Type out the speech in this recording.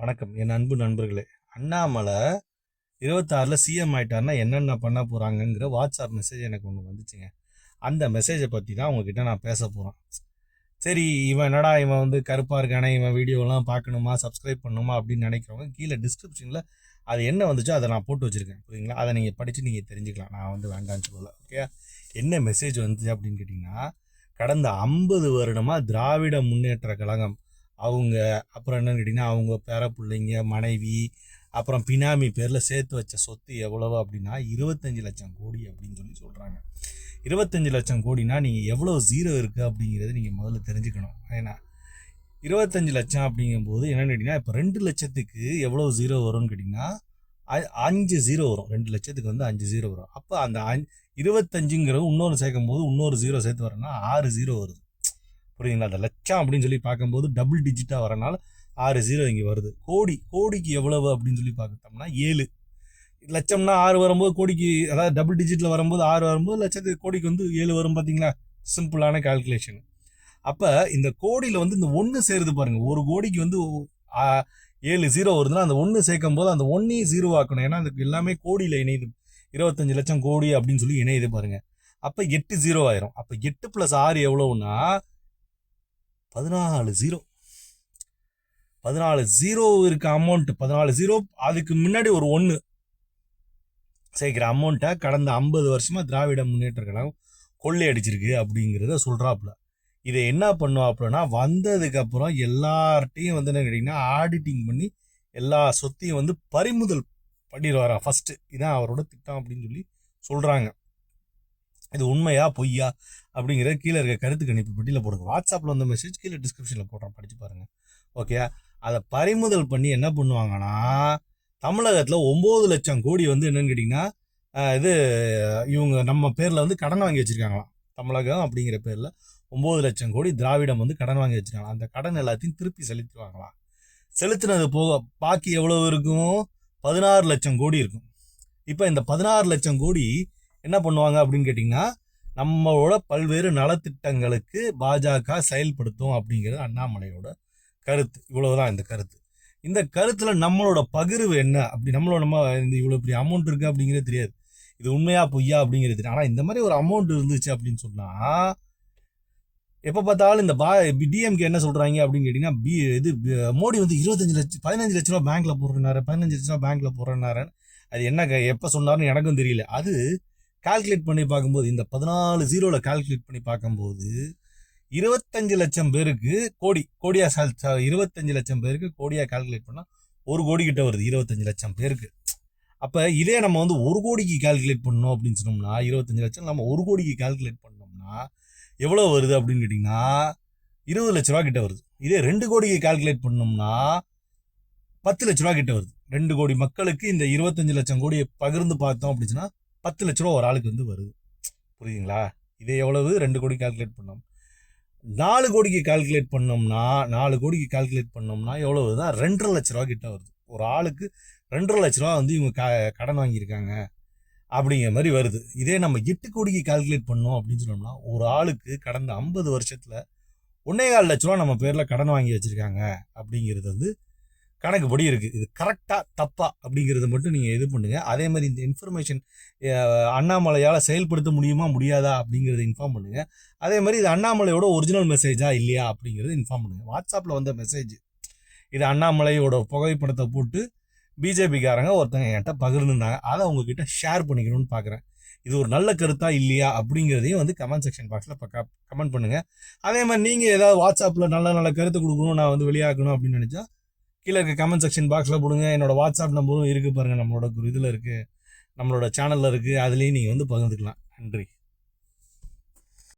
வணக்கம். என் அன்பு நண்பர்களே அண்ணாமலை இருபத்தாறில் சிஎம் ஆயிட்டாருன்னா என்னென்ன பண்ண போகிறாங்கங்கிற வாட்ஸ்அப் மெசேஜ் எனக்கு ஒன்று வந்துச்சுங்க. அந்த மெசேஜை பற்றி தான் உங்ககிட்ட நான் பேச போகிறேன் சரி இவன் என்னடா இவன் வந்து கருப்பாக இருக்கானே இவன் வீடியோலாம் பார்க்கணுமா சப்ஸ்கிரைப் பண்ணணுமா அப்படின்னு நினைக்கிறவங்க கீழே டிஸ்கிரிப்ஷனில் அது என்ன வந்துச்சோ அதை நான் போட்டு வச்சுருக்கேன். புரியுங்களா அதை நீங்கள் படித்து நீங்கள் தெரிஞ்சுக்கலாம். நான் வந்து வேண்டாம்னு சொல்லலை. ஓகே என்ன மெசேஜ் வந்துச்சு அப்படின்னு கேட்டிங்கன்னா கடந்த ஐம்பது வருடமாக திராவிட முன்னேற்ற கழகம் அவங்க அப்புறம் என்னன்னு கேட்டிங்கன்னா அவங்க பேர பிள்ளைங்க மனைவி அப்புறம் பினாமி பேரில் சேர்த்து வச்ச சொத்து எவ்வளவு அப்படின்னா இருபத்தஞ்சு லட்சம் கோடி அப்படின்னு சொல்லி சொல்கிறாங்க இருபத்தஞ்சு லட்சம் கோடினா நீங்கள் எவ்வளோ ஜீரோ இருக்குது அப்படிங்கிறத நீங்கள் முதல்ல தெரிஞ்சுக்கணும். ஏன்னா இருபத்தஞ்சு லட்சம் அப்படிங்கும்போது என்னென்னு கேட்டிங்கன்னா இப்போ ரெண்டு லட்சத்துக்கு எவ்வளோ ஜீரோ வரும்னு கேட்டிங்கன்னா அஞ்சு ஜீரோ வரும். ரெண்டு லட்சத்துக்கு வந்து அஞ்சு ஜீரோ வரும். அப்போ அந்த அஞ் இருபத்தஞ்சுங்கிறது இன்னொரு சேர்க்கும் போது இன்னொரு ஜீரோ சேர்த்து வரேன்னா ஆறு ஜீரோ வருது. புரியுதுங்களா? அந்த லட்சம் அப்படின்னு சொல்லி பார்க்கும்போது டபுள் டிஜிட்டாக வரனால ஆறு ஜீரோ இங்கே வருது. கோடி கோடிக்கு எவ்வளவு அப்படின்னு சொல்லி பார்த்தோம்னா ஏழு. லட்சம்னா ஆறு வரும்போது கோடிக்கு அதாவது டபுள் டிஜிட்டில் வரும்போது ஆறு வரும்போது லட்சத்துக்கு கோடிக்கு வந்து ஏழு வரும் பார்த்தீங்களா? சிம்பிளான கால்குலேஷன் அப்போ இந்த கோடியில் வந்து இந்த ஒன்று சேருது பாருங்கள் ஒரு கோடிக்கு வந்து ஏழு ஜீரோ வருதுன்னா அந்த ஒன்று சேர்க்கும் போது அந்த ஒன்றையும் ஜீரோ ஆக்கணும். ஏன்னா அதுக்கு எல்லாமே கோடியில் இணையுது. இருபத்தஞ்சு லட்சம் கோடி அப்படின்னு சொல்லி இணையுது பாருங்கள் அப்போ எட்டு ஜீரோ ஆயிரும். அப்போ எட்டு ப்ளஸ் ஆறு எவ்வளோன்னா பதினாலு ஜீரோ பதினாலு ஜீரோ இருக்க அமௌண்ட் பதினாலு ஜீரோ அதுக்கு முன்னாடி ஒரு ஒன்று சேர்க்கிற அமௌண்ட்டை கடந்த ஐம்பது வருஷமாக திராவிட முன்னேற்ற கழகம் கொள்ளையடிச்சிருக்கு அப்படிங்கிறத சொல்கிறாப்புல இதை என்ன பண்ணுவாப்புலன்னா வந்ததுக்கப்புறம் எல்லார்ட்டையும் வந்து என்ன கேட்டிங்கன்னா ஆடிட்டிங் பண்ணி எல்லா சொத்தையும் வந்து பறிமுதல் பண்ணிடுவாரா ஃபஸ்ட்டு இதான் அவரோட திட்டம் அப்படின்னு சொல்லி சொல்கிறாங்க இது உண்மையா பொய்யா? அப்படிங்கிற கீழே இருக்க கருத்து கணிப்பு பெட்டியில் போடுங்க. வாட்ஸ்அப்பில் வந்த மெசேஜ் கீழே டிஸ்கிரிப்ஷனில் போடுறேன். படிச்சு பாருங்க. ஓகே அதை பறிமுதல் பண்ணி என்ன பண்ணுவாங்கன்னா தமிழகத்தில் ஒம்பது லட்சம் கோடி வந்து என்னன்னு கேட்டிங்கன்னா இது இவங்க நம்ம பேரில் வந்து கடன் வாங்கி வச்சிருக்காங்களாம். தமிழகம் அப்படிங்கிற பேரில் ஒம்பது லட்சம் கோடி திராவிடம் வந்து கடன் வாங்கி வச்சிருக்காங்க அந்த கடன் எல்லாத்தையும் திருப்பி செலுத்துவாங்களாம் செலுத்தினது போக பாக்கி எவ்வளவு இருக்கும்? பதினாறு லட்சம் கோடி இருக்கும். இப்போ இந்த பதினாறு லட்சம் கோடி என்ன பண்ணுவாங்க அப்படின்னு கேட்டிங்கன்னா நம்மளோட பல்வேறு நலத்திட்டங்களுக்கு பாஜக செயல்படுத்தும் அப்படிங்கிறது அண்ணாமலையோட கருத்து. இவ்வளவுதான் இந்த கருத்து. இந்த கருத்துல நம்மளோட பகிர்வு என்ன? அப்படி நம்மளோட நம்ம இந்த இவ்வளோ பெரிய அமௌண்ட் இருக்கு அப்படிங்கிறது தெரியாது. இது உண்மையா பொய்யா அப்படிங்கிறது தெரியும் ஆனால் இந்த மாதிரி ஒரு அமௌண்ட் இருந்துச்சு அப்படின்னு சொன்னா எப்போ பார்த்தாலும் இந்த பா டிஎம்கே என்ன சொல்கிறாங்க அப்படின்னு கேட்டிங்கன்னா பி இது மோடி வந்து இருபத்தஞ்சு லட்சம் பதினஞ்சு லட்ச ரூபா பேங்க்கில் போடுறாரு பதினஞ்சு லட்ச ரூபா பேங்க்கில் போடுறாரு அது என்ன எப்போ சொன்னார்னு எனக்கும் தெரியல. அது கால்குலேட் பண்ணி பார்க்கும்போது இந்த பதினாலு ஜீரோவில் கால்குலேட் பண்ணி பார்க்கும்போது இருபத்தஞ்சு லட்சம் பேருக்கு கோடி கோடியாக சால் இருபத்தஞ்சு லட்சம் பேருக்கு கோடியாக கால்குலேட் பண்ணால் ஒரு கோடி கிட்ட வருது இருபத்தஞ்சு லட்சம் பேருக்கு. அப்போ இதே நம்ம வந்து ஒரு கோடிக்கு கால்குலேட் பண்ணோம் அப்படின்னு சொன்னோம்னா இருபத்தஞ்சு லட்சம் நம்ம ஒரு கோடிக்கு கால்குலேட் பண்ணோம்னா எவ்வளோ வருது அப்படின்னு கேட்டிங்கன்னா இருபது லட்ச ரூபா கிட்ட வருது. இதே ரெண்டு கோடிக்கு கால்குலேட் பண்ணோம்னா பத்து லட்ச ரூபா கிட்ட வருது. ரெண்டு கோடி மக்களுக்கு இந்த இருபத்தஞ்சு லட்சம் கோடியை பகிர்ந்து பார்த்தோம் அப்படின்னா பத்து லட்ச ரூபா ஒரு ஆளுக்கு வந்து வருது. புரியுதுங்களா? இதே எவ்வளவு? ரெண்டு கோடி கால்குலேட் பண்ணோம். நாலு கோடிக்கு கால்குலேட் பண்ணோம்னா நாலு கோடிக்கு கால்குலேட் பண்ணோம்னா எவ்வளவு? தான் ரெண்டரை லட்ச ரூபா கிட்ட வருது. ஒரு ஆளுக்கு ரெண்டரை லட்ச ரூபா வந்து இவங்க க- கடன் வாங்கியிருக்காங்க. அப்படிங்கிற மாதிரி வருது. இதே நம்ம எட்டு கோடிக்கு கால்குலேட் பண்ணோம் அப்படின்னு சொன்னோம்னா ஒரு ஆளுக்கு கடந்த ஐம்பது வருஷத்தில் ஒன்னே கால் லட்ச ரூபா நம்ம பேரில் கடன் வாங்கி வச்சுருக்காங்க. அப்படிங்கிறது வந்து கணக்குப்படி இருக்குது இது கரெக்டாக தப்பா அப்படிங்கிறத மட்டும் நீங்கள் இது பண்ணுங்கள் அதே மாதிரி இந்த இன்ஃபர்மேஷன் அண்ணாமலையால் செயல்படுத்த முடியுமா முடியாதா அப்படிங்கிறத இன்ஃபார்ம் பண்ணுங்கள் அதே மாதிரி இது அண்ணாமலையோட ஒரிஜினல் மெசேஜா இல்லையா அப்படிங்கிறத இன்ஃபார்ம் பண்ணுங்கள் வாட்ஸ்அப்பில் வந்த மெசேஜ் இது அண்ணாமலையோட புகைப்படத்தை போட்டு பிஜேபிக்காரங்க ஒருத்தங்க என்கிட்ட பகிர்ந்துருந்தாங்க. அதை உங்ககிட்ட ஷேர் பண்ணிக்கணும்னு பார்க்குறேன் இது ஒரு நல்ல கருத்தா இல்லையா அப்படிங்கிறதையும் வந்து கமெண்ட் செக்ஷன் பாக்ஸில் கமெண்ட் பண்ணுங்கள் அதே மாதிரி நீங்கள் ஏதாவது வாட்ஸ்அப்பில் நல்ல நல்ல கருத்து கொடுக்கணும் நான் வந்து வெளியாக்கணும் அப்படின்னு நினச்சா கீழே இருக்க கமெண்ட் செக்ஷன் பாக்ஸில் போடுங்க. என்னோட வாட்ஸ்அப் நம்பரும் இருக்குது பாருங்கள் நம்மளோட இதில் இருக்குது நம்மளோட சேனலில் இருக்குது அதுலேயும் நீங்கள் வந்து பகிர்ந்துக்கலாம். நன்றி.